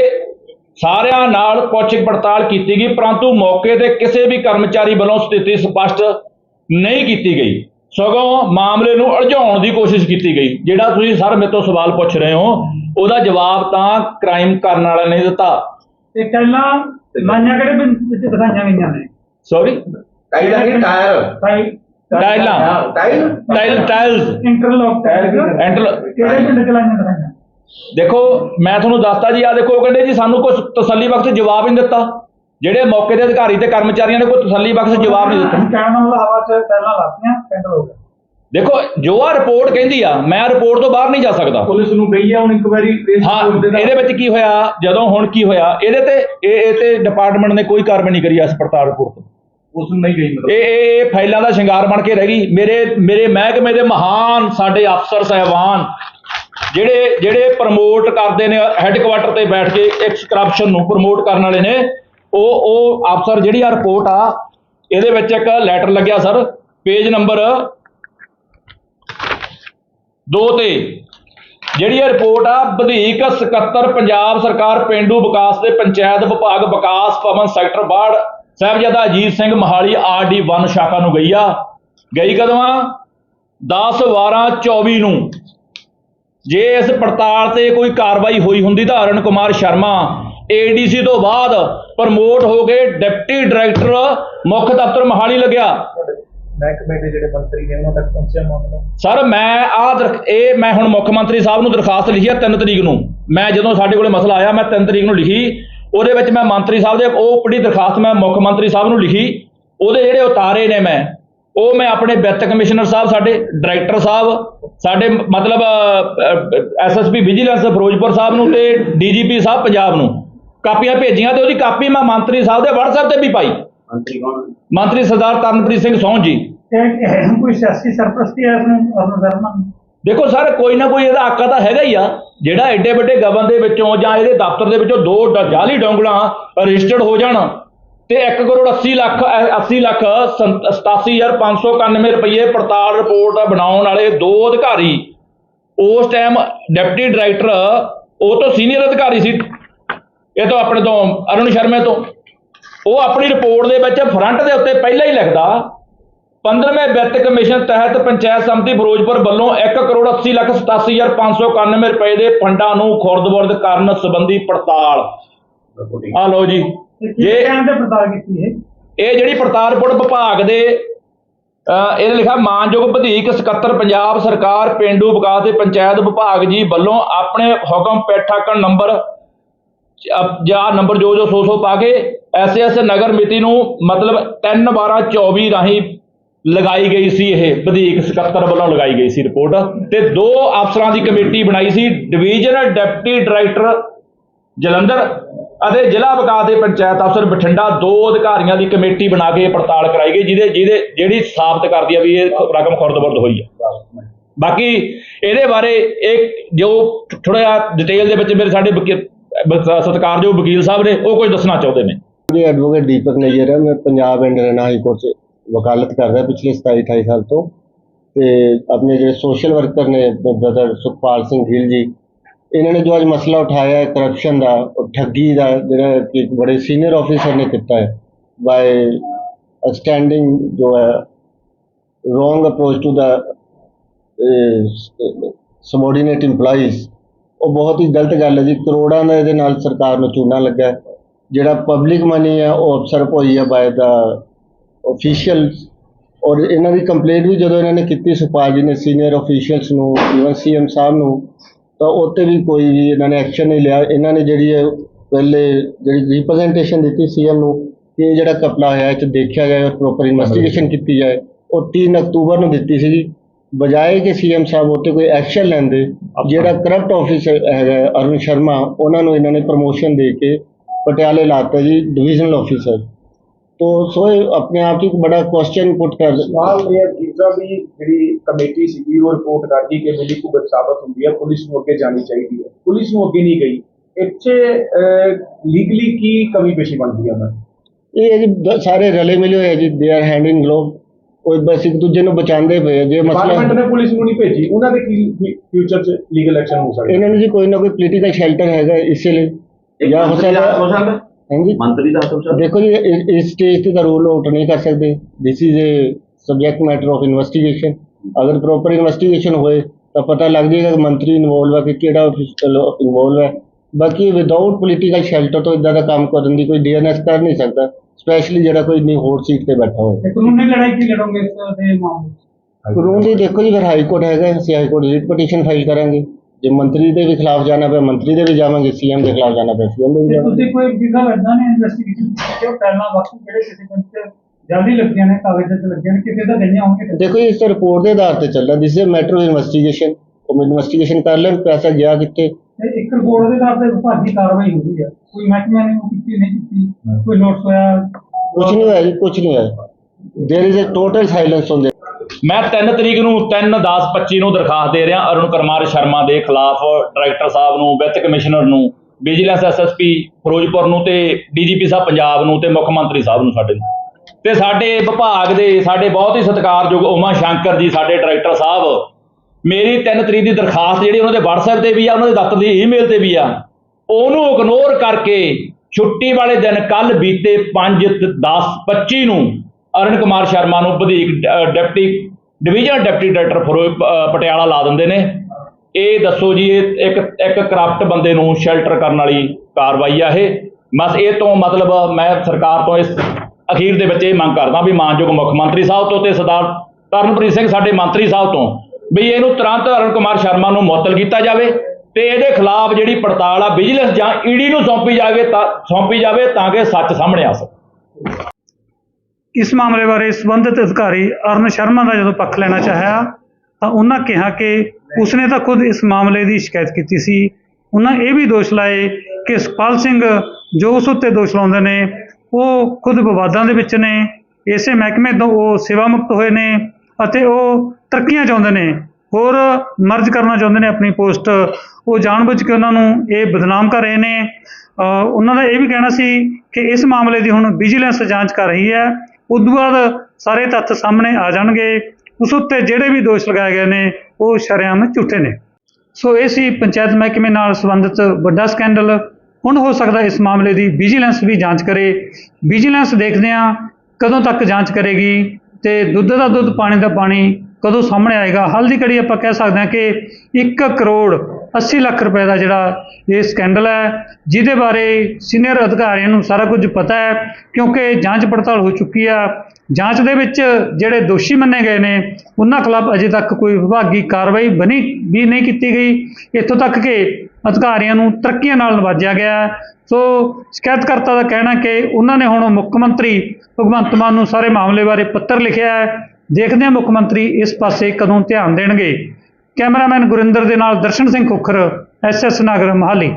ਸਾਰਿਆਂ ਨਾਲ ਪੁੱਛ ਪੜਤਾਲ ਕੀਤੀ ਗਈ ਪਰੰਤੂ ਮੌਕੇ ਤੇ ਕਿਸੇ ਵੀ ਕਰਮਚਾਰੀ ਵੱਲੋਂ ਸਥਿਤੀ ਸਪਸ਼ਟ ਨਹੀਂ ਕੀਤੀ ਗਈ। ਸਗੋਂ ਮਾਮਲੇ ਨੂੰ ਉਲਝਾਉਣ ਦੀ ਕੋਸ਼ਿਸ਼ ਕੀਤੀ ਗਈ। ਜਿਹੜਾ ਤੁਸੀਂ ਸਰ ਮੇਰੇ ਤੋਂ ਸਵਾਲ ਪੁੱਛ ਰਹੇ ਹੋ ਉਹਦਾ ਜਵਾਬ ਤਾਂ ਕ੍ਰਾਈਮ ਕਰਨ ਵਾਲਿਆਂ ਨੇ ਦਿੱਤਾ। ਤੇ ਪਹਿਲਾਂ ਲਾਈਆਂ ਕਿਹੜੇ ਵਿੱਚ ਦਿਖਾਈਆਂ ਗਈਆਂ ਨੇ? ਸੌਰੀ ਟਾਇਰ ਟਾਈ ਟਾਈਲਾਂ tile tile tiles interlock tile enter ਕਿਹੜੇ ਪਿੰਡ ਚ ਲਾਈਆਂ ਦਿਖਾਈਆਂ ਦੇਖੋ ਮੈਂ ਤੁਹਾਨੂੰ ਦੱਸਤਾ ਜੀ ਆ ਦੇਖੋ ਉਹ ਕਹਿੰਦੇ ਜੀ ਸਾਨੂੰ ਕੁਝ ਤਸੱਲੀ ਬਖਸ਼ ਜਵਾਬ ਹੀ ਨਹੀਂ ਦਿੱਤਾ। ਜਿਹੜੇ ਮੌਕੇ ਦੇ ਅਧਿਕਾਰੀ ਤੇ ਕਰਮਚਾਰੀਆਂ ਨੇ ਕੋਈ ਤਸੱਲੀ ਬਖਸ਼ ਜਵਾਬ ਨਹੀਂ ਦਿੱਤਾ। ਕਹਿਣ ਮਤਲਬ ਹਵਾ ਚ ਟਾਇਲਾਂ ਲਾਤੀਆਂ ਪਿੰਡ ਹੋ ਗਿਆ ਦੇਖੋ ਜੋ ਆ ਰਿਪੋਰਟ ਕਹਿੰਦੀ ਆ ਮੈਂ ਰਿਪੋਰਟ ਤੋਂ ਬਾਹਰ ਨਹੀਂ ਜਾ ਸਕਦਾ। ਪੁਲਿਸ ਨੂੰ ਗਈ ਆ ਹੁਣ ਇੱਕ ਵਾਰੀ ਹਾਂ। ਇਹਦੇ ਵਿੱਚ ਕੀ ਹੋਇਆ ਜਦੋਂ ਹੁਣ ਕੀ ਹੋਇਆ ਇਹਦੇ ਤੇ ਇਹ ਇਹ ਤੇ ਡਿਪਾਰਟਮੈਂਟ ਨੇ ਕੋਈ ਕਾਰਵਾਈ ਨਹੀਂ ਕਰੀ ਇਸ ਪੜਤਾਲ ਰਿਪੋਰਟ ਤੋਂ। ਉਸ ਨੂੰ ਨਹੀਂ ਗਈ ਮਤਲਬ। ਇਹ ਇਹ ਫਾਈਲਾਂ ਦਾ ਸ਼ਿੰਗਾਰ ਬਣ ਕੇ ਰਹਿ ਗਈ। ਮੇਰੇ ਮੇਰੇ ਮਹਿਕਮੇ ਦੇ ਮਹਾਨ ਸਾਡੇ ਅਫਸਰ ਸਹਿਬਾਨ, ਜਿਹੜੇ ਜਿਹੜੇ ਪ੍ਰਮੋਟ ਕਰਦੇ ਨੇ ਹੈੱਡਕੁਆਟਰ ਤੇ ਬੈਠ ਕੇ ਇੱਕ ਕਰਪਸ਼ਨ ਨੂੰ ਪ੍ਰਮੋਟ ਕਰਨ ਵਾਲੇ ਨੇ, ਉਹ ਉਹ ਅਫਸਰ ਜਿਹੜੀ ਆ ਰਿਪੋਰਟ ਆ, ਇਹਦੇ ਵਿੱਚ ਇੱਕ ਲੈਟਰ ਲੱਗਿਆ ਸਰ ਪੇਜ ਨੰਬਰ 2 ਤੇ। ਜਿਹੜੀ ਇਹ ਰਿਪੋਰਟ ਆ, ਵਧੀਕ ਸਕੱਤਰ ਪੰਜਾਬ ਸਰਕਾਰ, ਪਿੰਡੂ ਵਿਕਾਸ ਤੇ ਪੰਚਾਇਤ ਵਿਭਾਗ ਵਿਕਾਸ ਭਵਨ ਸੈਕਟਰ 62 ਸਾਹਿਬਜ਼ਾਦਾ ਅਜੀਤ ਸਿੰਘ ਮਹਾਲੀ ਆਰਡੀ 1 ਸ਼ਾਖਾ ਨੂੰ ਗਈ ਆ। ਗਈ ਕਦੋਂ ਆ? 10 12 24 ਨੂੰ। ਜੇ ਇਸ ਪੜਤਾਲ ਤੇ ਕੋਈ ਕਾਰਵਾਈ ਹੋਈ ਹੁੰਦੀ ਤਾਂ ਅਰੁਣ ਕੁਮਾਰ ਸ਼ਰਮਾ ਏਡੀਸੀ ਤੋਂ ਬਾਅਦ ਪ੍ਰਮੋਟ ਹੋ ਕੇ ਡਿਪਟੀ ਡਾਇਰੈਕਟਰ ਮੁੱਖ ਦਫ਼ਤਰ ਮਹਾਲੀ ਲੱਗਿਆ। ਮਹਿਕਮੇ ਦੇ ਜਿਹੜੇ ਮੰਤਰੀ ਨੇ ਉਹਨਾਂ ਤੱਕ ਪਹੁੰਚਿਆ ਮਾਮਲਾ ਸਰ ਮੈਂ ਆਹ ਦਰ- ਇਹ ਮੈਂ ਹੁਣ ਮੁੱਖ ਮੰਤਰੀ ਸਾਹਿਬ ਨੂੰ ਦਰਖਾਸਤ ਲਿਖੀ ਆ 3 ਤਰੀਕ ਨੂੰ। ਮੈਂ ਜਦੋਂ ਸਾਡੇ ਕੋਲੇ ਮਸਲਾ ਆਇਆ ਮੈਂ 3 ਤਰੀਕ ਨੂੰ ਲਿਖੀ। ਉਹਦੇ ਵਿੱਚ ਮੈਂ ਮੰਤਰੀ ਸਾਹਿਬ ਦੇ ਉਹ ਪੜੀ ਦਰਖਾਸਤ ਮੈਂ ਮੁੱਖ ਮੰਤਰੀ ਸਾਹਿਬ ਨੂੰ ਲਿਖੀ। ਉਹਦੇ ਜਿਹੜੇ ਉਤਾਰੇ ਨੇ ਮੈਂ ਉਹ ਮੈਂ ਆਪਣੇ ਵਿੱਤ ਕਮਿਸ਼ਨਰ ਸਾਹਿਬ ਸਾਡੇ ਡਾਇਰੈਕਟਰ ਸਾਹਿਬ ਸਾਡੇ ਮਤਲਬ ਐਸਐਸਪੀ ਵਿਜੀਲੈਂਸ ਫਿਰੋਜ਼ਪੁਰ ਸਾਹਿਬ ਨੂੰ ਤੇ ਡੀਜੀਪੀ ਸਾਹਿਬ ਪੰਜਾਬ ਨੂੰ। ਕਾਪੀਆਂ ਭੇਜੀਆਂ ਤੇ ਉਹਦੀ ਕਾਪੀ ਮੈਂ ਮੰਤਰੀ ਸਾਹਿਬ ਦੇ WhatsApp ਤੇ ਵੀ ਪਾਈ। ਮੰਤਰੀ ਕੌਣ? ਮੰਤਰੀ ਸਰਦਾਰ ਤਰਨਪ੍ਰੀਤ ਸਿੰਘ ਸੌਂ ਜੀ। ਕੋਈ ਸਿਆਸੀ ਸਰਪ੍ਰਸਤੀ ਹੈ ਇਸ ਨੂੰ ਅਰੁਣ ਸ਼ਰਮਾ ਨੂੰ? ਦੇਖੋ ਸਰ ਕੋਈ ਨਾ ਕੋਈ ਇਹਦਾ ਆਕਾ ਤਾਂ ਹੈਗਾ ਹੀ ਆ। ਜਿਹੜਾ ਐਡੇ ਵੱਡੇ ਗਵਨ ਦੇ ਵਿੱਚੋਂ ਜਾਂ ਇਹਦੇ ਦਫ਼ਤਰ ਦੇ ਵਿੱਚੋਂ ਦੋ ਡ- ਜਾਲੀ ਡੋਂਗਲਾਂ ਰਜਿਸਟਰਡ ਹੋ ਜਾਣ ਤੇ 1 ਕਰੋੜ 80 ਲੱਖ ਅ, 80 ਲੱਖ ਸੰ- 87591 ਰੁਪਏ ਪੜਤਾਲ ਰਿਪੋਰਟ ਬਣਾਉਣ ਵਾਲੇ ਦੋ ਅਧਿਕਾਰੀ ਉਸ ਟਾਈਮ ਡਿਪਟੀ ਡਾਇਰੈਕਟਰ ਉਹ ਤੋਂ ਸੀਨੀਅਰ ਅਧਿਕਾਰੀ ਸੀ ਇਹ ਤੋਂ ਆਪਣੇ ਤੋਂ ਅਰੁਣ ਸ਼ਰਮੇ ਤੋਂ। ਉਹ ਆਪਣੀ ਰਿਪੋਰਟ ਦੇ ਵਿੱਚ ਫਰੰਟ ਦੇ ਉੱਤੇ ਪਹਿਲਾਂ ਹੀ ਲਿਖਦਾ 15ਵੇਂ ਵਿੱਤ ਕਮਿਸ਼ਨ ਤਹਿਤ ਪੰਚਾਇਤ ਸਮਿਤੀ ਫਿਰੋਜ਼ਪੁਰ ਵੱਲੋਂ 1 ਕਰੋੜ 80 ਲੱਖ 87591 ਰੁਪਏ ਦੇ ਫੰਡਾਂ ਨੂੰ ਖੁਰਦ-ਬੁਰਦ ਕਰਨ ਸੰਬੰਧੀ ਪੜਤਾਲ। ਆ ਲਓ ਜੀ। ਇਹ ਜੇ ਕਿਸ ਟਾਈਮ ਤੇ ਪੜਤਾਲ ਕੀਤੀ ਹੈ ਇਹ ਜਿਹੜੀ ਪੜਤਾਲ ਰਿਪੋਰਟ ਵਿਭਾਗ ਦੇ ਇਹਨੇ ਲਿਖਿਆ ਮਾਨਯੋਗ ਵਧੀਕ ਸਕੱਤਰ ਪੰਜਾਬ ਸਰਕਾਰ ਪਿੰਡੂ ਵਿਕਾਸ ਤੇ ਪੰਚਾਇਤ ਵਿਭਾਗ ਜੀ ਵੱਲੋਂ ਆਪਣੇ ਹੁਕਮ ਪੈਠਾਕਣ ਨੰਬਰ ਜਾਂ ਨੰਬਰ ਜੋ ਜੋ 100 100 ਪਾ ਕੇ ਐਸਐਸ ਨਗਰ ਮਿਤੀ ਨੂੰ ਮਤਲਬ 3 12 24 ਰਾਹੀਂ ਲਗਾਈ ਗਈ ਸੀ ਇਹ ਵਧੀਕ ਸਕੱਤਰ ਵੱਲੋਂ ਲਗਾਈ ਗਈ ਸੀ ਰਿਪੋਰਟ ਤੇ ਦੋ ਅਫਸਰਾਂ ਦੀ ਕਮੇਟੀ ਬਣਾਈ ਸੀ, ਡਿਵੀਜ਼ਨ ਡਿਪਟੀ ਡਾਇਰੈਕਟਰ ਜਲੰਧਰ ਅਤੇ ਜ਼ਿਲ੍ਹਾ ਵਿਕਾਸ ਦੇ ਪੰਚਾਇਤ ਅਫਸਰ ਬਠਿੰਡਾ, ਦੋ ਅਧਿਕਾਰੀਆਂ ਦੀ ਕਮੇਟੀ ਬਣਾ ਕੇ ਪੜਤਾਲ ਕਰਾਈ ਗਈ, ਜਿਹਦੇ ਜਿਹਦੇ, ਜਿਹੜੀ ਸਾਬਤ ਕਰਦੀ ਆ ਵੀ ਇਹ ਰਕਮ ਖੁਰਦ-ਬੁਰਦ ਹੋਈ ਹੈ ਬਾਕੀ ਇਹਦੇ ਬਾਰੇ ਇਹ ਜੋ ਥੋੜਾ ਜਿਹਾ ਡਿਟੇਲ ਦੇ ਵਿੱਚ ਮੇਰੇ ਸਾਡੇ ਵਕੀ- ਬ- ਸਤਿਕਾਰਯੋਗ ਵਕੀਲ ਸਾਹਿਬ ਨੇ ਉਹ ਕੁਝ ਦੱਸਣਾ ਚਾਹੁੰਦੇ ਨੇ। ਜੀ ਐਡਵੋਕੇਟ ਦੀਪਕ ਨਈਅਰ ਹੈ ਮੈਂ Punjab and Haryana high court 'ਚ ਵਕਾਲਤ ਕਰਦਾ ਪਿਛਲੇ 27 28 ਸਾਲ ਤੋਂ। ਤੇ ਆਪਣੇ ਜਿਹੜੇ ਸੋਸ਼ਲ ਵਰਕਰ ਨੇ ਬ੍ਰਦਰ ਸੁਖਪਾਲ ਸਿੰਘ ਗਿੱਲ ਜੀ, ਇਹਨਾਂ ਨੇ ਜੋ ਅੱਜ ਮਸਲਾ ਉਠਾਇਆ ਹੈ ਕਰਪਸ਼ਨ ਦਾ, ਉਹ ਠੱਗੀ ਦਾ, ਜਿਹੜਾ ਕਿ ਇੱਕ ਬੜੇ ਸੀਨੀਅਰ ਆਫੀਸਰ ਨੇ ਕੀਤਾ ਹੈ ਬਾਈ ਸਟੈਂਡਿੰਗ ਜੋ ਹੈ wrong approach to the subordinate EMPLOYEES, ਉਹ ਬਹੁਤ ਹੀ ਗਲਤ ਗੱਲ ਹੈ ਜੀ। ਕਰੋੜਾਂ ਦਾ ਇਹਦੇ ਨਾਲ ਸਰਕਾਰ ਨੂੰ ਚੂਨਾ ਲੱਗਾ ਜਿਹੜਾ ਪਬਲਿਕ ਮਨੀ ਹੈ, ਉਹ ਅਫਸਰ ਹੋਈ ਹੈ ਬਾਏ ਦਾ ਅਫੀਸ਼ੀਅਲ ਔਰ ਇਹਨਾਂ ਦੀ ਕੰਪਲੇਂਟ ਵੀ ਜਦੋਂ ਇਹਨਾਂ ਨੇ ਕੀਤੀ ਸੁਖਪਾਲ ਜੀ ਨੇ ਸੀਨੀਅਰ ਅਫੀਸ਼ੀਅਲਸ ਨੂੰ ਈਵਨ ਸੀਐਮ ਸਾਹਿਬ ਨੂੰ ਤਾਂ ਉੱਤੇ ਵੀ ਕੋਈ ਵੀ ਇਹਨਾਂ ਨੇ ਐਕਸ਼ਨ ਨਹੀਂ ਲਿਆ। ਇਹਨਾਂ ਨੇ ਜਿਹੜੀ ਹੈ ਪਹਿਲੇ ਜਿਹੜੀ ਰਿਪਰੈਜ਼ੈਂਟੇਸ਼ਨ ਦਿੱਤੀ ਸੀਐਮ ਨੂੰ ਕਿ ਜਿਹੜਾ ਕਪਲਾ ਹੋਇਆ ਇਹ 'ਚ ਦੇਖਿਆ ਜਾਏ ਔਰ ਪ੍ਰੋਪਰ ਇਨਵੈਸਟੀਗੇਸ਼ਨ ਕੀਤੀ ਜਾਏ ਉਹ 3 ਅਕਤੂਬਰ ਨੂੰ ਦਿੱਤੀ ਸੀਗੀ। ਬਜਾਏ ਕਿ ਸੀਐਮ ਸਾਹਿਬ ਉੱਤੇ ਕੋਈ ਐਕਸ਼ਨ ਲੈਂਦੇ ਜਿਹੜਾ ਕਰਪਟ ਆਫਿਸਰ ਹੈਗਾ ਅਰੁਣ ਸ਼ਰਮਾ ਉਹਨਾਂ ਨੂੰ ਇਹਨਾਂ ਨੇ ਪ੍ਰਮੋਸ਼ਨ ਦੇ ਕੇ ਪਟਿਆਲੇ ਲਾਤਾ ਜੀ ਡਿਵੀਜ਼ਨਲ ਆਫਿਸਰ ਤੋ ਸੋ ਇਹ ਆਪਣੇ ਆਪ 'ਚ ਇੱਕ ਬੜਾ ਕੁਐਸਚਨ ਪੁੱਟ ਕਰ ਸਵਾਲ ਇਹ ਹੈ ਜੀਜਾ ਵੀ ਜਿਹੜੀ ਕਮੇਟੀ ਸੀਗੀ ਉਹ ਰਿਪੋਰਟ ਕਰਦੀ ਕਿ ਮਿਲੀ ਭੁਗਤ ਸਾਬਤ ਹੁੰਦੀ ਹੈ ਪੁਲਿਸ ਨੂੰ ਅੱਗੇ ਜਾਣੀ ਚਾਹੀਦੀ ਹੈ ਪੁਲਿਸ ਨੂੰ ਅੱਗੇ ਨਹੀਂ ਗਈ ਇੱਥੇ ਲੀਗਲੀ ਕੀ ਕਮੀ ਪੇਸ਼ੀ ਬਣਦੀ ਹੈ ਉਹਨਾਂ? ਇਹ ਹੈ ਜੀ ਸਾਰੇ ਰਲੇ ਮਿਲੇ ਹੋਏ ਆ ਜੀ they are hand in glove ਉਹ ਬਸ ਇੱਕ ਦੂਜੇ ਨੂੰ ਬਚਾਉਂਦੇ ਪਏ ਜੇ ਪਾਰਲੀਮੈਂਟ ਮਸਲਾ ਨੇ ਪੁਲਿਸ ਨੂੰ ਨਹੀਂ ਭੇਜੀ ਉਹਨਾਂ ਦੇ ਕੀ ਫਿਊਚਰ 'ਚ ਲੀਗਲ ਐਕਸ਼ਨ ਹੋ ਸਕਦਾ ਇਹਨਾਂ ਨੂੰ ਜੀ ਕੋਈ ਨਾ ਕੋਈ ਪੋਲੀਟੀਕਲ ਸ਼ੈਲਟਰ ਹੈਗਾ ਇਸੇ ਲਈ ਜਾਂ ਹੋ ਹੋ ਸਕਦਾ ਹਾਂਜੀ। ਮੰਤਰੀ ਦਾ ਹੱਥ ਸਕਦਾ ਦੇਖੋ ਜੀ ਇਸ- ਇਸ ਸਟੇਜ ਤੇ ਤਾਂ ਰੂਲ ਆਊਟ ਨਹੀਂ ਕਰ ਸਕਦੇ। This is a subject matter of investigation ਅਗਰ ਪ੍ਰੋਪਰ ਇਨਵੈਸਟੀਗੇਸ਼ਨ ਹੋਏ ਤਾਂ ਪਤਾ ਲੱਗ ਜਾਏਗਾ ਕਿ ਮੰਤਰੀ ਇਨਵੋਲਵ ਹੈ ਕਿ ਕਿਹੜਾ ਅਫੀਸ਼ੀਅਲ ਇਨਵੋਲਵ ਹੈ। ਬਾਕੀ ਵਿਦਆਊਟ ਪੋਲੀਟੀਕਲ ਸ਼ੈਲਟਰ ਤੋਂ ਇਦਾਂ ਦਾ ਕੰਮ ਕਰਨ ਦੀ ਕੋਈ ਡੀਐਨਐਸ ਕਰ ਨਹੀਂ ਸਕਦਾ ਸਪੈਸ਼ਲੀ ਜਿਹੜਾ ਕੋਈ ਇੰਨੀ ਹੋਰ ਸੀਟ ਤੇ ਬੈਠਾ ਹੋਵੇ। ਕਾਨੂੰਨੀ ਲੜਾਈ ਕੀ ਲੜੋਗੇ ਇਸ ਦੇ ਮਾਮਲੇ ਕਾਨੂੰਨ ਦੀ ਦੇਖੋ ਜੀ ਫਿਰ ਹਾਈ ਕੋਰਟ ਹੈਗਾ ਅਸੀਂ high court writ petition file ਕਰਾਂਗੇ। ਜੇ ਮੰਤਰੀ ਦੇ ਵੀ ਖਿਲਾਫ ਜਾਣਾ ਪਿਆ ਮੰਤਰੀ ਦੇ ਵੀ ਜਾਵਾਂਗੇ ਸੀਐਮ ਦੇ ਖਿਲਾਫ ਜਾਣਾ ਪਿਆ ਸੀਐਮ ਦੇ ਵੀ ਜਾਵਾਂਗੇ। ਤੁਸੀਂ ਕੋਈ ਵੀਜ਼ਾ ਇਦਾਂ ਨੇ ਇਨਵੈਸਟੀਗੇਸ਼ਨ ਕਿ ਉਹ ਪਹਿਲਾਂ ਬਾਕੀ ਜਿਹੜੇ ਕਿਸੇ ਬੰਦੇ ਜਾਲੀ ਲੱਗੀਆਂ ਨੇ ਕਾਗਜ਼ਾਂ ਤੇ ਲੱਗੀਆਂ ਨੇ ਕਿਸੇ ਦਾ ਗਈਆਂ ਹੋਣਗੇ ਦੇਖੋ ਜੀ ਇਸ ਤਾਂ ਰਿਪੋਰਟ ਦੇ ਆਧਾਰ ਤੇ ਚੱਲਦਾ this is matter of investigation ਉਹ ਇਨਵੈਸਟੀਗੇਸ਼ਨ ਕਰ ਲੈਣ ਪੈਸਾ ਗਿਆ ਕਿੱਥੇ? ਤੇ ਇੱਕ ਰਿਪੋਰਟ ਦੇ ਆਧਾਰ ਤੇ ਵਿਭਾਗੀ ਕਾਰਵਾਈ ਹੁੰਦੀ ਹੈ। ਕੋਈ ਮਹਿਕਮੇ ਨੇ ਉਹ ਕੀਤੀ ਨਹੀਂ ਕੀਤੀ ਕੋਈ ਨੋਟਿਸ ਹੋਇਆ। ਕੁਝ ਨਹੀਂ ਹੋਇਆ ਜੀ ਕੁਝ ਨਹੀਂ ਹੋਇਆ। There is a total silence on ਮੈਂ 3 ਤਰੀਕ ਨੂੰ 3 10 25 ਨੂੰ ਦਰਖਾਸਤ ਦੇ ਰਿਹਾ ਅਰੁਣ ਕੁਮਾਰ ਸ਼ਰਮਾ ਦੇ ਖਿਲਾਫ ਡਾਇਰੈਕਟਰ ਸਾਹਿਬ ਨੂੰ, ਵਿੱਤ ਕਮਿਸ਼ਨਰ ਨੂੰ, ਵਿਜੀਲੈਂਸ ਐਸਐਸਪੀ ਫਿਰੋਜ਼ਪੁਰ ਨੂੰ ਤੇ ਡੀਜੀਪੀ ਸਾਹਿਬ ਪੰਜਾਬ ਨੂੰ ਤੇ ਮੁੱਖ ਮੰਤਰੀ ਸਾਹਿਬ ਨੂੰ ਸਾਡੇ ਨੂੰ ਤੇ ਸਾਡੇ ਵਿਭਾਗ ਦੇ ਸਾਡੇ ਬਹੁਤ ਹੀ ਸਤਿਕਾਰਯੋਗ ਉਮਾ ਸ਼ੰਕਰ ਜੀ, ਸਾਡੇ ਡਾਇਰੈਕਟਰ ਸਾਹਿਬ, ਮੇਰੀ 3 ਤਰੀਕ ਦੀ ਦਰਖਾਸਤ ਜਿਹੜੀ ਉਹਨਾਂ ਦੇ WhatsApp ਤੇ ਵੀ ਆ, ਉਹਨਾਂ ਦੇ ਦਫ਼ਤਰ ਦੀ ਈਮੇਲ ਤੇ ਵੀ ਆ, ਉਹਨੂੰ ਇਗਨੋਰ ਕਰਕੇ ਛੁੱਟੀ ਵਾਲੇ ਦਿਨ ਕੱਲ ਬੀਤੇ 5 10 25 ਨੂੰ ਅਰੁਣ ਕੁਮਾਰ ਸ਼ਰਮਾ ਨੂੰ ਵਧੀਕ deputy divisional deputy director Firoz Patiala ਲਾ ਦਿੰਦੇ ਨੇ। ਇਹ ਦੱਸੋ ਜੀ, ਇਹ ਇੱਕ ਇੱਕ ਕਰਪਟ ਬੰਦੇ ਨੂੰ ਸ਼ੈਲਟਰ ਕਰਨ ਵਾਲੀ ਕਾਰਵਾਈ ਆ ਇਹ। ਬਸ ਇਹ ਤੋਂ ਮਤਲਬ ਮੈਂ ਸਰਕਾਰ ਤੋਂ ਇਸ ਅਖੀਰ ਦੇ ਵਿੱਚ ਇਹ ਮੰਗ ਕਰਦਾ ਵੀ ਮਾਨਯੋਗ ਮੁੱਖ ਮੰਤਰੀ ਸਾਹਿਬ ਤੋਂ ਤੇ ਸਰਦਾਰ ਤਰਨਪ੍ਰੀਤ ਸਿੰਘ ਸਾਡੇ ਮੰਤਰੀ ਸਾਹਿਬ ਤੋਂ ਵੀ ਇਹਨੂੰ ਤੁਰੰਤ ਅਰੁਣ ਕੁਮਾਰ ਸ਼ਰਮਾ ਨੂੰ ਮੁਅੱਤਲ ਕੀਤਾ ਜਾਵੇ ਤੇ ਇਹਦੇ ਖਿਲਾਫ ਜਿਹੜੀ ਪੜਤਾਲ ਆ, ਵਿਜੀਲੈਂਸ ਜਾਂ ਈਡੀ ਨੂੰ ਸੌਂਪੀ ਜਾਵੇ ਤਾਂ, ਸੌਂਪੀ ਜਾਵੇ ਤਾਂ ਕਿ ਸੱਚ ਸਾਹਮਣੇ ਆ ਸਕੇ। ਇਸ ਮਾਮਲੇ ਬਾਰੇ ਸੰਬੰਧਿਤ ਅਧਿਕਾਰੀ ਅਰਨ ਸ਼ਰਮਾ ਦਾ ਜਦੋਂ ਪੱਖ ਲੈਣਾ ਚਾਹਿਆ, ਤਾਂ ਉਹਨਾਂ ਕਿਹਾ ਕਿ ਉਸਨੇ ਤਾਂ ਖੁਦ ਇਸ ਮਾਮਲੇ ਦੀ ਸ਼ਿਕਾਇਤ ਕੀਤੀ ਸੀ। ਉਹਨਾਂ ਇਹ ਵੀ ਦੋਸ਼ ਲਾਏ ਕਿ ਸੁਖਪਾਲ ਸਿੰਘ ਜੋ ਉਸ ਉੱਤੇ ਦੋਸ਼ ਲਾਉਂਦੇ ਨੇ, ਉਹ ਖੁਦ ਵਿਵਾਦਾਂ ਦੇ ਵਿੱਚ ਨੇ। ਇਸੇ ਮਹਿਕਮੇ ਤੋਂ ਉਹ ਸੇਵਾ ਮੁਕਤ ਹੋਏ ਨੇ ਅਤੇ ਉਹ ਤਰੱਕੀਆਂ ਚਾਹੁੰਦੇ ਨੇ। ਹੋਰ ਮਰਜ ਕਰਨਾ ਚਾਹੁੰਦੇ ਨੇ ਆਪਣੀ ਪੋਸਟ। ਉਹ ਜਾਣਬੁੱਝ ਕੇ ਉਹਨਾਂ ਨੂੰ ਇਹ ਬਦਨਾਮ ਕਰ ਰਹੇ ਨੇ। ਉਹਨਾਂ ਦਾ ਇਹ ਵੀ ਕਹਿਣਾ ਸੀ ਕਿ ਇਸ ਮਾਮਲੇ ਦੀ ਹੁਣ ਵਿਜੀਲੈਂਸ ਜਾਂਚ ਕਰ ਰਹੀ ਹੈ। ਉਦੋਂ ਬਾਅਦ ਸਾਰੇ ਤੱਥ ਸਾਹਮਣੇ ਆ ਜਾਣਗੇ। ਉਸ ਉੱਤੇ ਜਿਹੜੇ ਵੀ ਦੋਸ਼ ਲਗਾਏ ਗਏ ਨੇ, ਉਹ ਸ਼ਰੇਆਮ ਝੂਠੇ ਨੇ। ਸੋ ਇਹ ਸੀ ਪੰਚਾਇਤ ਮਹਿਕਮੇ ਨਾਲ ਸੰਬੰਧਿਤ ਵੱਡਾ ਸਕੈਂਡਲ। ਹੁਣ ਹੋ ਸਕਦਾ ਇਸ ਮਾਮਲੇ ਦੀ ਵਿਜੀਲੈਂਸ ਵੀ ਜਾਂਚ ਕਰੇ। ਵਿਜੀਲੈਂਸ ਦੇਖਦੇ ਹਾਂ ਕਦੋਂ ਤੱਕ ਜਾਂਚ ਕਰੇਗੀ ਤੇ ਦੁੱਧ ਦਾ ਦੁੱਧ, ਪਾਣੀ ਦਾ ਪਾਣੀ ਕਦੋਂ ਸਾਹਮਣੇ ਆਏਗਾ। ਹਾਲ ਦੀ ਘੜੀ ਆਪਾਂ ਕਹਿ ਸਕਦੇ ਹਾਂ ਕਿ 1 ਕਰੋੜ 80 ਲੱਖ ਰੁਪਏ ਦਾ ਜਿਹੜਾ ਇਹ ਸਕੈਂਡਲ ਹੈ, ਜਿਹਦੇ ਬਾਰੇ ਸੀਨੀਅਰ ਅਧਿਕਾਰੀਆਂ ਨੂੰ ਸਾਰਾ ਕੁਝ ਪਤਾ ਹੈ, ਕਿਉਂਕਿ ਜਾਂਚ ਪੜਤਾਲ ਹੋ ਚੁੱਕੀ ਆ। ਜਾਂਚ ਦੇ ਵਿੱਚ ਜਿਹੜੇ ਦੋਸ਼ੀ ਮੰਨੇ ਗਏ ਨੇ, ਉਹਨਾਂ ਖਿਲਾਫ ਅਜੇ ਤੱਕ ਕੋਈ ਵਿਭਾਗੀ ਕਾਰਵਾਈ ਬਣੀ ਵੀ ਨਹੀਂ ਕੀਤੀ ਗਈ। ਇੱਥੋਂ ਤੱਕ ਕਿ ਅਧਿਕਾਰੀਆਂ ਨੂੰ ਤਰੱਕੀਆਂ ਨਾਲ ਨਵਾਜਿਆ ਗਿਆ ਹੈ। ਸੋ ਸ਼ਿਕਾਇਤਕਰਤਾ ਦਾ ਕਹਿਣਾ ਕਿ ਉਹਨਾਂ ਨੇ ਹੁਣ ਮੁੱਖ ਮੰਤਰੀ ਭਗਵੰਤ ਮਾਨ ਨੂੰ ਸਾਰੇ ਮਾਮਲੇ ਬਾਰੇ ਪੱਤਰ ਲਿਖਿਆ ਹੈ। ਦੇਖਦੇ ਹਾਂ ਮੁੱਖ ਮੰਤਰੀ ਇਸ ਪਾਸੇ ਕਦੋਂ ਧਿਆਨ ਦੇਣਗੇ। ਕੈਮਰਾਮੈਨ ਗੁਰਿੰਦਰ ਦੇ ਨਾਲ ਦਰਸ਼ਨ ਸਿੰਘ ਖੋਖਰ ਐਸਐਸ ਨਗਰ ਮਹਾਲੀ।